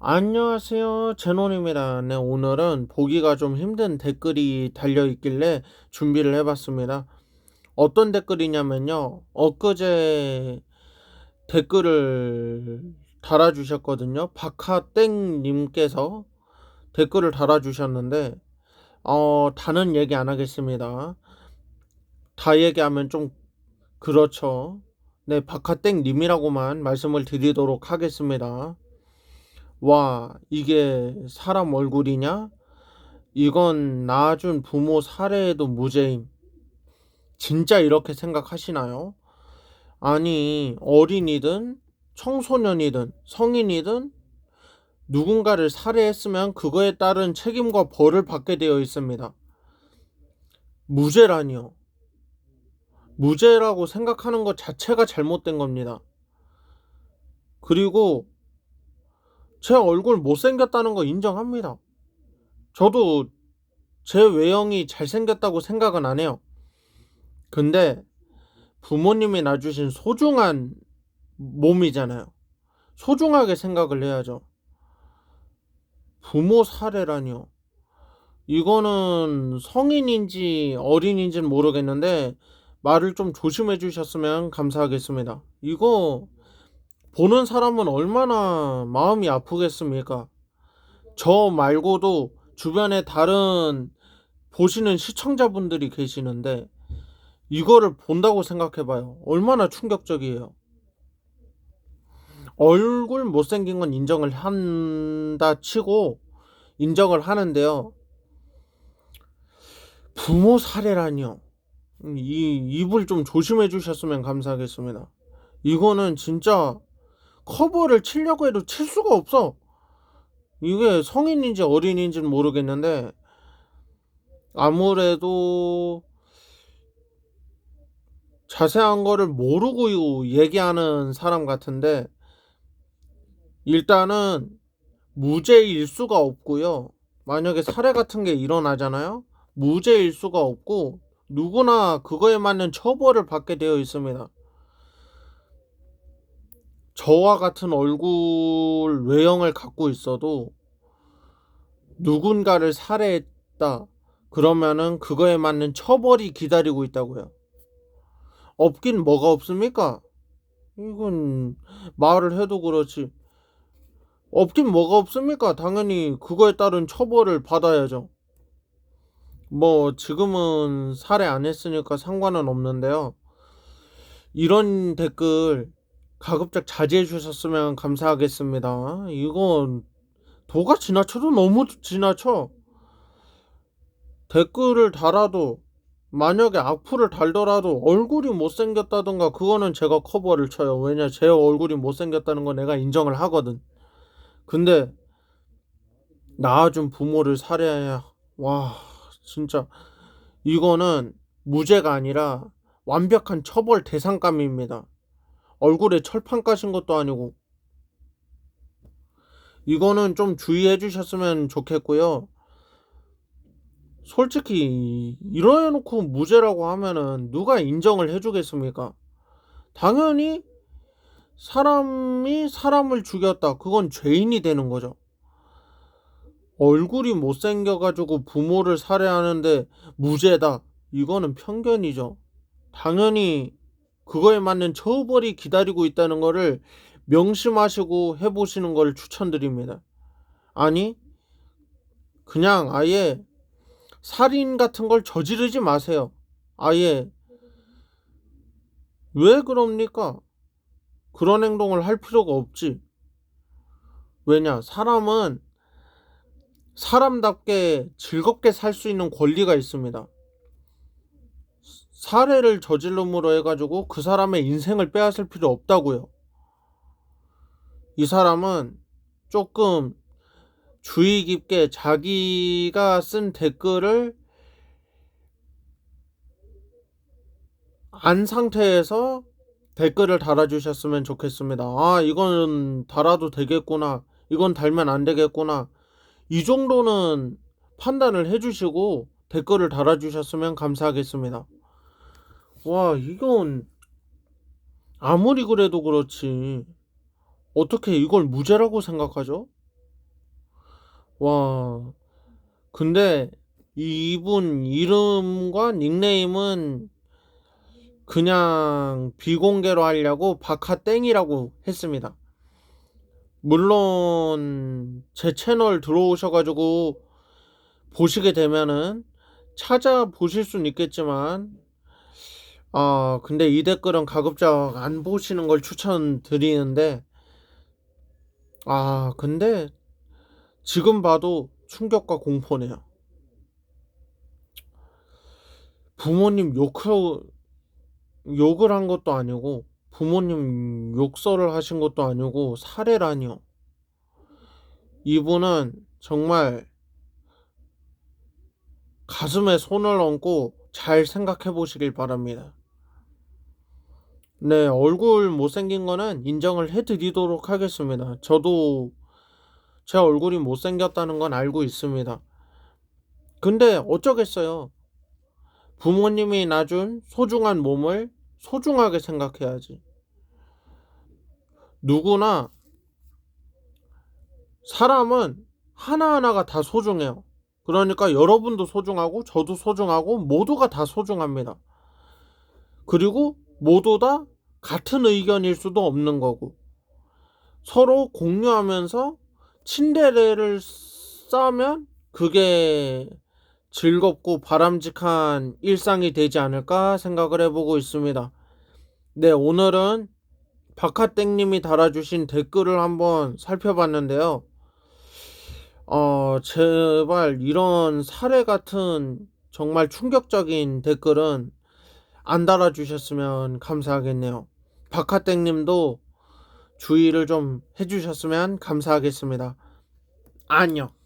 안녕하세요. 제논입니다. 네, 오늘은 보기가 좀 힘든 댓글이 달려 있길래 준비를 해봤습니다. 어떤 댓글이냐면요. 엊그제 댓글을 달아주셨거든요. 박하땡님께서 댓글을 달아주셨는데, 어, 다는 얘기 안 하겠습니다. 다 얘기하면 좀 그렇죠. 네, 박하땡님이라고만 말씀을 드리도록 하겠습니다. 와, 이게 사람 얼굴이냐? 이건 낳아준 부모 살해에도 무죄임. 진짜 이렇게 생각하시나요? 아니, 어린이든 청소년이든 성인이든 누군가를 살해했으면 그거에 따른 책임과 벌을 받게 되어 있습니다. 무죄라니요. 무죄라고 생각하는 것 자체가 잘못된 겁니다. 그리고 제 얼굴 못생겼다는 거 인정합니다. 저도 제 외형이 잘생겼다고 생각은 안 해요. 근데 부모님이 낳아주신 소중한 몸이잖아요. 소중하게 생각을 해야죠. 부모 살해라니요. 이거는 성인인지 어린인지는 모르겠는데 말을 좀 조심해 주셨으면 감사하겠습니다. 이거 보는 사람은 얼마나 마음이 아프겠습니까? 저 말고도 주변에 다른 보시는 시청자분들이 계시는데 이거를 본다고 생각해봐요. 얼마나 충격적이에요. 얼굴 못생긴 건 인정을 한다 치고 인정을 하는데요. 부모 살해라니요. 이 입을 좀 조심해 주셨으면 감사하겠습니다. 이거는 진짜 커버를 치려고 해도 칠 수가 없어. 이게 성인인지 어린인지는 모르겠는데 아무래도 자세한 거를 모르고 얘기하는 사람 같은데 일단은 무죄일 수가 없고요. 만약에 살해 같은 게 일어나잖아요. 무죄일 수가 없고 누구나 그거에 맞는 처벌을 받게 되어 있습니다. 저와 같은 얼굴 외형을 갖고 있어도 누군가를 살해했다. 그러면은 그거에 맞는 처벌이 기다리고 있다고요. 없긴 뭐가 없습니까? 이건 말을 해도 그렇지. 없긴 뭐가 없습니까? 당연히 그거에 따른 처벌을 받아야죠. 뭐 지금은 살해 안 했으니까 상관은 없는데요. 이런 댓글 가급적 자제해 주셨으면 감사하겠습니다. 이건 도가 지나쳐도 너무 지나쳐. 댓글을 달아도 만약에 악플을 달더라도 얼굴이 못생겼다던가 그거는 제가 커버를 쳐요. 왜냐 제 얼굴이 못생겼다는 거 내가 인정을 하거든. 근데 낳아준 부모를 살해해야 와 진짜 이거는 무죄가 아니라 완벽한 처벌 대상감입니다. 얼굴에 철판 까신 것도 아니고 이거는 좀 주의해 주셨으면 좋겠고요. 솔직히 이러해놓고 무죄라고 하면은 누가 인정을 해주겠습니까? 당연히 사람이 사람을 죽였다. 그건 죄인이 되는 거죠. 얼굴이 못생겨가지고 부모를 살해하는데 무죄다. 이거는 편견이죠. 당연히 그거에 맞는 처벌이 기다리고 있다는 것을 명심하시고 해보시는 걸 추천드립니다. 아니, 그냥 아예 살인 같은 걸 저지르지 마세요. 아예. 왜 그럽니까? 그런 행동을 할 필요가 없지. 왜냐, 사람은 사람답게 즐겁게 살 수 있는 권리가 있습니다. 살해를 저질름으로 해가지고 그 사람의 인생을 빼앗을 필요 없다고요. 이 사람은 조금 주의 깊게 자기가 쓴 댓글을 안 상태에서 댓글을 달아주셨으면 좋겠습니다. 아, 이건 달아도 되겠구나. 이건 달면 안 되겠구나. 이 정도는 판단을 해주시고 댓글을 달아주셨으면 감사하겠습니다. 와, 이건 아무리 그래도 그렇지. 어떻게 이걸 무죄라고 생각하죠? 와, 근데 이분 이름과 닉네임은 그냥 비공개로 하려고 박하땡이라고 했습니다. 물론 제 채널 들어오셔가지고 보시게 되면은 찾아보실 수는 있겠지만 아 근데 이 댓글은 가급적 안 보시는 걸 추천드리는데 아 근데 지금 봐도 충격과 공포네요. 부모님 욕을 욕을 한 것도 아니고 부모님 욕설을 하신 것도 아니고 살해라니요. 이분은 정말 가슴에 손을 얹고 잘 생각해 보시길 바랍니다. 네, 얼굴 못생긴 거는 인정을 해 드리도록 하겠습니다. 저도 제 얼굴이 못생겼다는 건 알고 있습니다. 근데 어쩌겠어요. 부모님이 놔준 소중한 몸을 소중하게 생각해야지. 누구나 사람은 하나하나가 다 소중해요. 그러니까 여러분도 소중하고 저도 소중하고 모두가 다 소중합니다. 그리고 모두 다 같은 의견일 수도 없는 거고 서로 공유하면서 친대를 쌓으면 그게 즐겁고 바람직한 일상이 되지 않을까 생각을 해보고 있습니다. 네, 오늘은 박하땡님이 달아주신 댓글을 한번 살펴봤는데요. 어, 제발 이런 사례 같은 정말 충격적인 댓글은 안 달아주셨으면 감사하겠네요. 박하땡 님도 주의를 좀 해주셨으면 감사하겠습니다. 안녕.